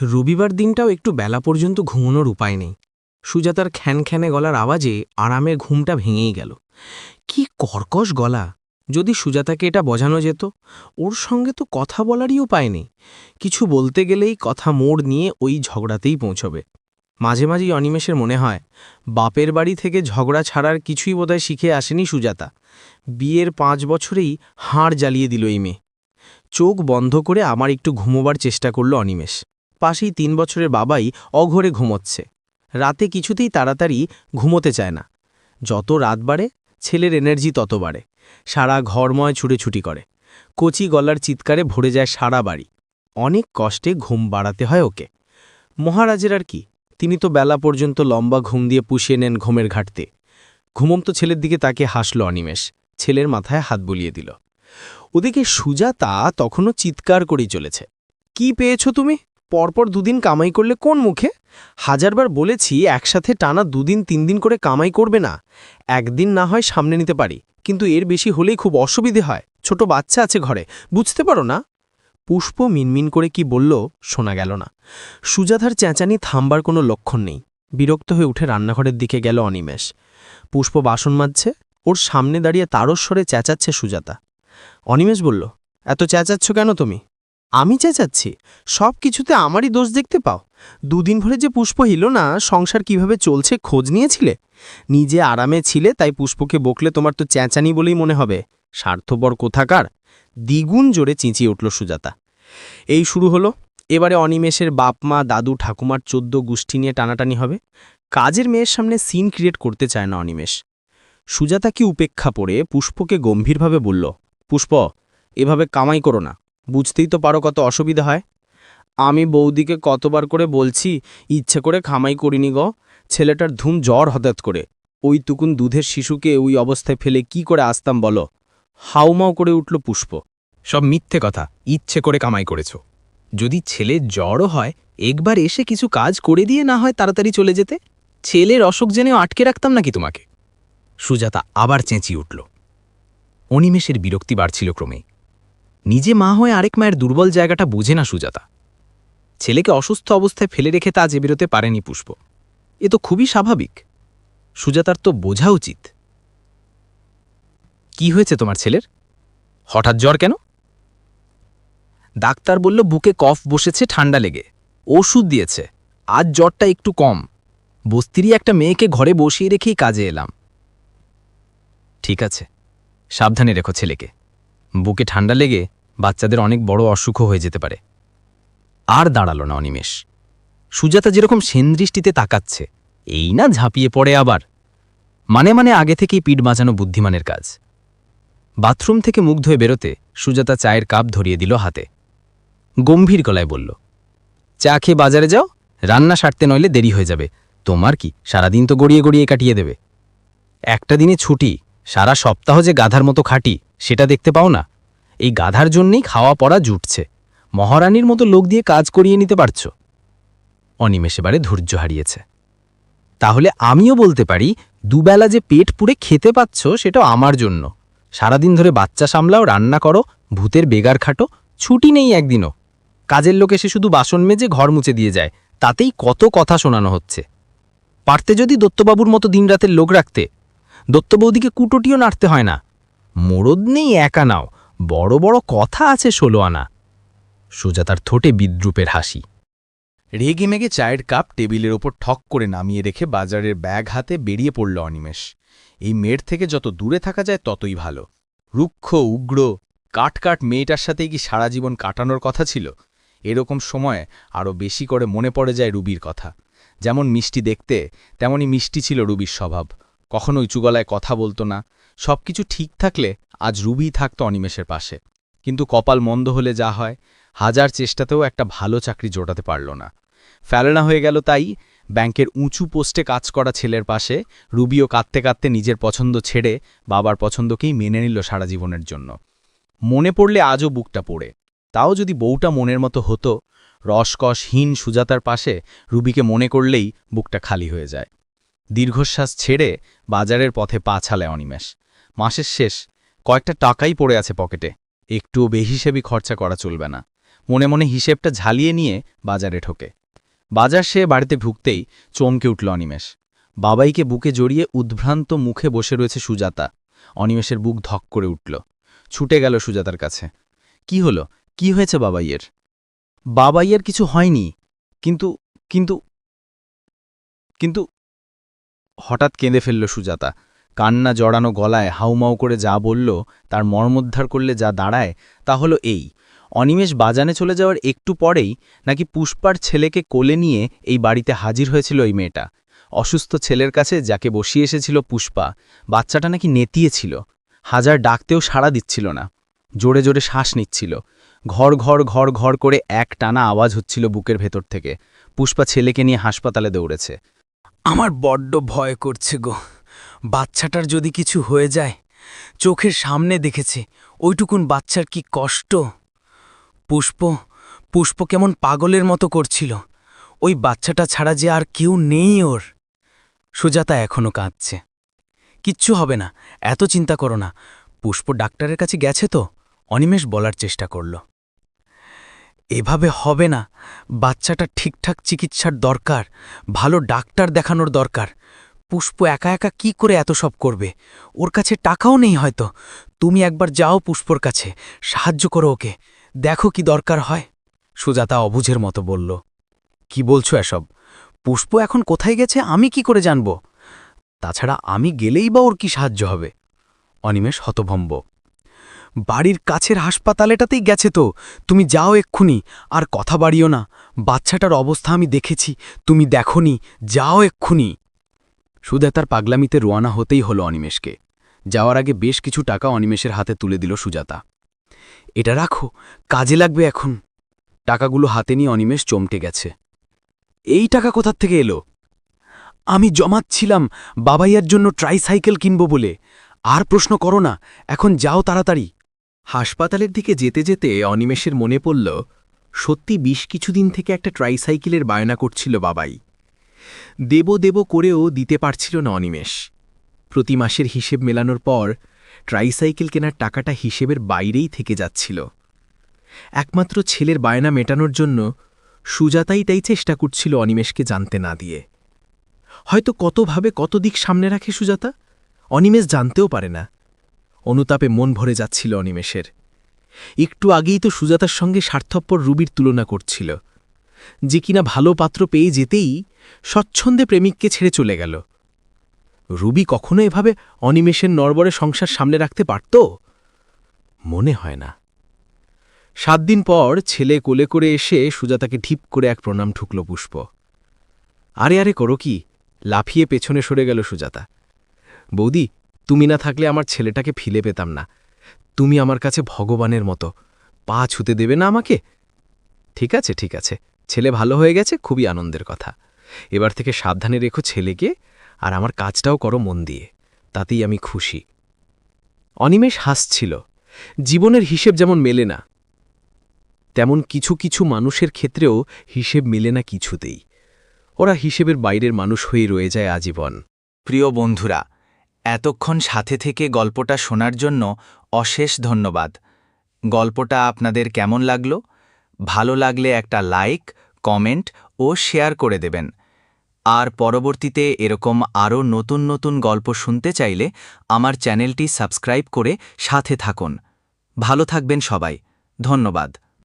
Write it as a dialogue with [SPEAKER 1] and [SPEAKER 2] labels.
[SPEAKER 1] রবিবার দিনটাও একটু বেলা পর্যন্ত ঘুমানোর উপায় নেই। সুজাতার খ্যানখ্যানে গলার আওয়াজে আরামের ঘুমটা ভেঙেই গেল। কি কর্কশ গলা! যদি সুজাতাকে এটা বোঝানো যেত, ওর সঙ্গে তো কথা বলারই উপায় নেই। কিছু বলতে গেলেই কথা মোড় নিয়ে ওই ঝগড়াতেই পৌঁছবে। মাঝে মাঝেই অনিমেষের মনে হয়, বাপের বাড়ি থেকে ঝগড়া ছাড়ার কিছুই বোধহয় শিখে আসেনি সুজাতা। বিয়ের পাঁচ বছরেই হাড় জ্বালিয়ে দিল এই মেয়ে। চোখ বন্ধ করে আমার একটু ঘুমোবার চেষ্টা করল অনিমেষ। পাশেই তিন বছরের বাবাই অঘরে ঘুমোচ্ছে। রাতে কিছুতেই তাড়াতাড়ি ঘুমোতে চায় না। যত রাত বাড়ে, ছেলের এনার্জি তত বাড়ে। সারা ঘরময় ছুটেছুটি করে। কচি গলার চিৎকারে ভরে যায় সারা বাড়ি। অনেক কষ্টে ঘুম বাড়াতে হয় ওকে। মহারাজের আর কি, তিনি তো বেলা পর্যন্ত লম্বা ঘুম দিয়ে পুষিয়ে নেন ঘুমের ঘাটতে। ঘুমন্ত ছেলের দিকে তাকে হাসল অনিমেষ। ছেলের মাথায় হাত বুলিয়ে দিল। ওদিকে সুজাতা তখনও চিৎকার করেই চলেছে। কি পেয়েছ তুমি? পরপর দুদিন কামাই করলে কোন মুখে? হাজারবার বলেছি একসাথে টানা দুদিন তিন দিন করে কামাই করবে না। একদিন না হয় সামনে নিতে পারি। কিন্তু এর বেশি হলেই খুব অসুবিধে হয়। ছোট বাচ্চা আছে ঘরে। বুঝতে পারো না? পুষ্প মিনমিন করে কি বলল শোনা গেল না। সুজাতার চেঁচানি থামবার কোনো লক্ষণ নেই। বিরক্ত হয়ে উঠে রান্নাঘরের দিকে গেল অনিমেষ। পুষ্প বাসন মাজছে। ওর সামনে দাঁড়িয়ে তারস্বরে চেঁচাচ্ছে সুজাতা। অনিমেষ বলল, এত চেঁচাচ্ছ কেন তুমি? আমি চেঁচাচ্ছি সব কিছুতে আমারই দোষ দেখতে পাও। দুদিন ভরে যে পুষ্প হিল না, সংসার কীভাবে চলছে খোঁজ নিয়েছিলে? নিজে আরামে ছিলে, তাই পুষ্পকে বকলে তোমার তো চেঁচানি বলেই মনে হবে। স্বার্থপর কোথাকার? দ্বিগুণ জোরে চিঁচিয়ে উঠল সুজাতা। এই শুরু হলো। এবারে অনিমেষের বাপ মা দাদু, ঠাকুমার চোদ্দ গোষ্ঠী নিয়ে টানাটানি হবে। কাজের মেয়ের সামনে সিন ক্রিয়েট করতে চায় না অনিমেষ। সুজাতাকে উপেক্ষা পড়ে পুষ্পকে গম্ভীরভাবে বলল, পুষ্প, এভাবে কামাই করো না। বুঝতেই তো পারো কত অসুবিধা হয়। আমি বৌদিকে কতবার করে বলছি, ইচ্ছে করে খামাই করিনি গ। ছেলেটার ধুম জ্বর হঠাৎ করে। ওই তুকুন দুধের শিশুকে ওই অবস্থায় ফেলে কি করে আসতাম বলো? হাউমাউ করে উঠল পুষ্প।
[SPEAKER 2] সব মিথ্যে কথা, ইচ্ছে করে কামাই করেছ। যদি ছেলে জ্বরও হয়, একবার এসে কিছু কাজ করে দিয়ে না হয় তাড়াতাড়ি চলে যেতে? ছেলের অসুখ জেনেও আটকে রাখতাম নাকি তোমাকে? সুজাতা আবার চেঁচিয়ে উঠল। অনিমেষের বিরক্তি বাড়ছিল ক্রমে। নিজে মা হয়ে আরেক মায়ের দুর্বল জায়গাটা বুঝে না সুজাতা। ছেলেকে অসুস্থ অবস্থায় ফেলে রেখে তা যে বেরোতে পারেনি পুষ্প। এ তো খুবই স্বাভাবিক। সুজাতার তো বোঝা উচিত। কি হয়েছে তোমার ছেলের? হঠাৎ জ্বর কেন? ডাক্তার বলল, বুকে কফ বসেছে, ঠান্ডা লেগে। ওষুধ দিয়েছে। আজ জ্বরটা একটু কম। বস্তিরই একটা মেয়েকে ঘরে বসিয়ে রেখেই কাজে এলাম। ঠিক আছে। সাবধানে রেখো ছেলেকে। বুকে ঠান্ডা লেগে বাচ্চাদের অনেক বড় অসুখও হয়ে যেতে পারে। আর দাঁড়াল না অনিমেষ। সুজাতা যেরকম সেনদৃষ্টিতে তাকাচ্ছে, এই না ঝাঁপিয়ে পড়ে আবার। মানে মানে আগে থেকেই পিঠ বাঁচানো বুদ্ধিমানের কাজ। বাথরুম থেকে মুখ ধুয়ে বেরোতে সুজাতা চায়ের কাপ ধরিয়ে দিল হাতে। গম্ভীর গলায় বলল, চা খেয়ে বাজারে যাও, রান্না সারতে নইলে দেরি হয়ে যাবে। তোমার কি, সারাদিন তো গড়িয়ে গড়িয়ে কাটিয়ে দেবে। একটা দিনে ছুটি সারা সপ্তাহ যে গাধার মতো খাটি, সেটা দেখতে পাও না। এই গাধার জন্যেই খাওয়া পড়া জুটছে। মহারানীর মতো লোক দিয়ে কাজ করিয়ে নিতে পারছ? অনিমেষ এবারে ধৈর্য হারিয়েছে। তাহলে আমিও বলতে পারি, দুবেলা যে পেট পুড়ে খেতে পাচ্ছ, সেটাও আমার জন্য। সারাদিন ধরে বাচ্চা সামলাও, রান্না করো, ভূতের বেগার খাটো, ছুটি নেই একদিনও। কাজের লোক এসে শুধু বাসন মেজে ঘর মুছে দিয়ে যায়, তাতেই কত কথা শোনানো হচ্ছে। পারতে যদি দত্তবাবুর মতো দিনরাতের লোক রাখতে দত্তবৌদিকে কুটোটিও নাড়তে হয় না। মোরদ নেই, একা নাও। বড় বড় কথা আছে ষোলো আনা সুজাতার ঠোঁটে বিদ্রুপের হাসি।
[SPEAKER 3] রেগে মেগে চায়ের কাপ টেবিলের ওপর ঠক করে নামিয়ে রেখে বাজারের ব্যাগ হাতে বেরিয়ে পড়ল অনিমেষ। এই মেয়ের থেকে যত দূরে থাকা যায় ততই ভালো। রুক্ষ, উগ্র, কাটকাট মেয়েটার সাথেই কি সারা জীবন কাটানোর কথা ছিল? এরকম সময় আরও বেশি করে মনে পড়ে যায় রুবির কথা। যেমন মিষ্টি দেখতে, তেমনই মিষ্টি ছিল রুবির স্বভাব। কখনোই গলায় কথা বলতো না। সবকিছু ঠিক থাকলে আজ রুবি থাকতো অনিমেষের পাশে। কিন্তু কপাল মন্দ হলে যা হয়, হাজার চেষ্টাতেও একটা ভালো চাকরি জোটাতে পারল না। ফেলনা হয়ে গেল তাই ব্যাংকের উঁচু পোস্টে কাজ করা ছেলের পাশে রুবিও কাঁদতে কাঁদতে নিজের পছন্দ ছেড়ে বাবার পছন্দকেই মেনে নিল সারা জীবনের জন্য। মনে পড়লে আজও বুকটা পড়ে। তাও যদি বউটা মনের মতো হতো রসকসহীন সুজাতার পাশে রুবিকে মনে করলেই বুকটা খালি হয়ে যায়। দীর্ঘশ্বাস ছেড়ে বাজারের পথে পা ছালায় অনিমেষ। মাসের শেষ, কয়েকটা টাকাই পড়ে আছে পকেটে। একটুও বেহিসেবি খরচা করা চলবে না। মনে মনে হিসেবটা ঝালিয়ে নিয়ে বাজারে ঠোকে বাজার সে বাড়িতে ঢুকতেই চমকে উঠল অনিমেষ। বাবাইকে বুকে জড়িয়ে উদ্ভ্রান্ত মুখে বসে রয়েছে সুজাতা। অনিমেষের বুক ধক করে উঠল। ছুটে গেল সুজাতার কাছে। কি হলো? কি হয়েছে বাবাইয়ের? বাবাইয়ের কিছু হয়নি। কিন্তু কিন্তু কিন্তু হঠাৎ কেঁদে ফেলল সুজাতা। কান্না জড়ানো গলায় হাউমাউ করে যা বলল, তার মর্মোদ্ধার করলে যা দাঁড়ায়, তা হলো এই। অনিমেষ বাজানে চলে যাওয়ার একটু পরেই নাকি পুষ্পার ছেলেকে কোলে নিয়ে এই বাড়িতে হাজির হয়েছিল এই মেয়েটা। অসুস্থ ছেলের কাছে যাকে বসিয়ে এসেছিল পুষ্পা, বাচ্চাটা নাকি নেতিয়েছিল হাজার ডাকতেও সাড়া দিচ্ছিল না। জোরে জোরে শ্বাস নিচ্ছিল। ঘর ঘর ঘর ঘর করে এক টানা আওয়াজ হচ্ছিল বুকের ভেতর থেকে। পুষ্পা ছেলেকে নিয়ে হাসপাতালে দৌড়েছে।
[SPEAKER 2] আমার বড্ড ভয় করছে গো। বাচ্চাটার যদি কিছু হয়ে যায়, চোখের সামনে দেখেছে, ওইটুকুন বাচ্চার কি কষ্ট? পুষ্প পুষ্প কেমন পাগলের মতো করছিল। ওই বাচ্চাটা ছাড়া যে আর কেউ নেই ওর। সুজাতা এখনও কাঁদছে। কিচ্ছু হবে না, এত চিন্তা করো না। পুষ্প ডাক্তারের কাছে গেছে তো, অনিমেষ বলার চেষ্টা করল। এভাবে হবে না। বাচ্চাটা ঠিকঠাক চিকিৎসার দরকার, ভালো ডাক্তার দেখানোর দরকার। পুষ্প একা একা কি করে এত সব করবে? ওর কাছে টাকাও নেই হয়তো। তুমি একবার যাও পুষ্পর কাছে, সাহায্য করো ওকে। দেখো কি দরকার হয়। সুজাতা অবুঝের মতো বলল, কি বলছো এসব? পুষ্প এখন কোথায় গেছে? আমি কি করে জানব? তাছাড়া আমি গেলেই বা ওর কি সাহায্য হবে? অনিমেষ হতভম্ব। বাড়ির কাছের হাসপাতালেটাতেই গেছে তো। তুমি যাও এক্ষুনি, আর কথা বাড়িও না। বাচ্চাটার অবস্থা আমি দেখেছি, তুমি দেখনি, যাও এক্ষুনি। সুজাতার পাগলামিতে রোয়ানা হতেই হলো অনিমেষকে। যাওয়ার আগে বেশ কিছু টাকা অনিমেষের হাতে তুলে দিল সুজাতা। এটা রাখো, কাজে লাগবে এখন। টাকাগুলো হাতে নিয়ে অনিমেষ চমটে গেছে। এই টাকা কোথার থেকে এলো? আমি জমাচ্ছিলাম বাবাইয়ার জন্য ট্রাইসাইকেল কিনব বলে। আর প্রশ্ন করো না, এখন যাও তাড়াতাড়ি।
[SPEAKER 1] হাসপাতালের দিকে যেতে যেতে অনিমেষের মনে পড়ল, সত্যি বিশ কিছুদিন থেকে একটা ট্রাইসাইকেলের বায়না করছিল বাবাই। দেব দেব করেও দিতে পারছিল না অনিমেষ। প্রতি মাসের হিসেব মেলানোর পর ট্রাইসাইকেল কেনার টাকাটা হিসেবের বাইরেই থেকে যাচ্ছিল। একমাত্র ছেলের বায়না মেটানোর জন্য সুজাতাই তাই চেষ্টা করছিল অনিমেষকে জানতে না দিয়ে। হয়তো কতভাবে কত দিক সামনে রাখে সুজাতা? অনিমেষ জানতেও পারে না। অনুতাপে মন ভরে যাচ্ছিল অনিমেষের। একটু আগেই তো সুজাতার সঙ্গে স্বার্থপর রুবির তুলনা করছিল। যে কিনা ভালো পাত্র পেয়ে যেতেই স্বচ্ছন্দে প্রেমিককে ছেড়ে চলে গেল। রুবি কখনো এভাবে অনিমেষের নরবরে সংসার সামনে রাখতে পারত? মনে হয় না। সাত দিন পর ছেলে কোলে করে এসে সুজাতাকে ঢিপ করে এক প্রণাম ঠুকল পুষ্প। আরে আরে করো কি? লাফিয়ে পেছনে সরে গেল সুজাতা। বৌদি তুমি না থাকলে আমার ছেলেটাকে ফিলে পেতাম না। তুমি আমার কাছে ভগবানের মতো। পা ছুতে দেবে না আমাকে? ঠিক আছে ঠিক আছে। ছেলে ভালো হয়ে গেছে, খুবই আনন্দের কথা। এবার থেকে সাবধানে রেখো ছেলেকে আর আমার কাজটাও করো মন দিয়ে। তাতেই আমি খুশি। অনিমেষ হাসছিল। জীবনের হিসেব যেমন মেলে না, তেমন কিছু কিছু মানুষের ক্ষেত্রেও হিসেব মেলে না কিছুতেই। ওরা হিসেবের বাইরের মানুষ হয়ে রয়ে যায় আজীবন।
[SPEAKER 2] প্রিয় বন্ধুরা এতক্ষণ সাথে থেকে গল্পটা শোনার জন্য অশেষ ধন্যবাদ। গল্পটা আপনাদের কেমন লাগল? ভালো লাগলে একটা লাইক, কমেন্ট ও শেয়ার করে দেবেন। আর পরবর্তীতে এরকম আরও নতুন নতুন গল্প শুনতে চাইলে আমার চ্যানেলটি সাবস্ক্রাইব করে সাথে থাকুন। ভালো থাকবেন সবাই। ধন্যবাদ।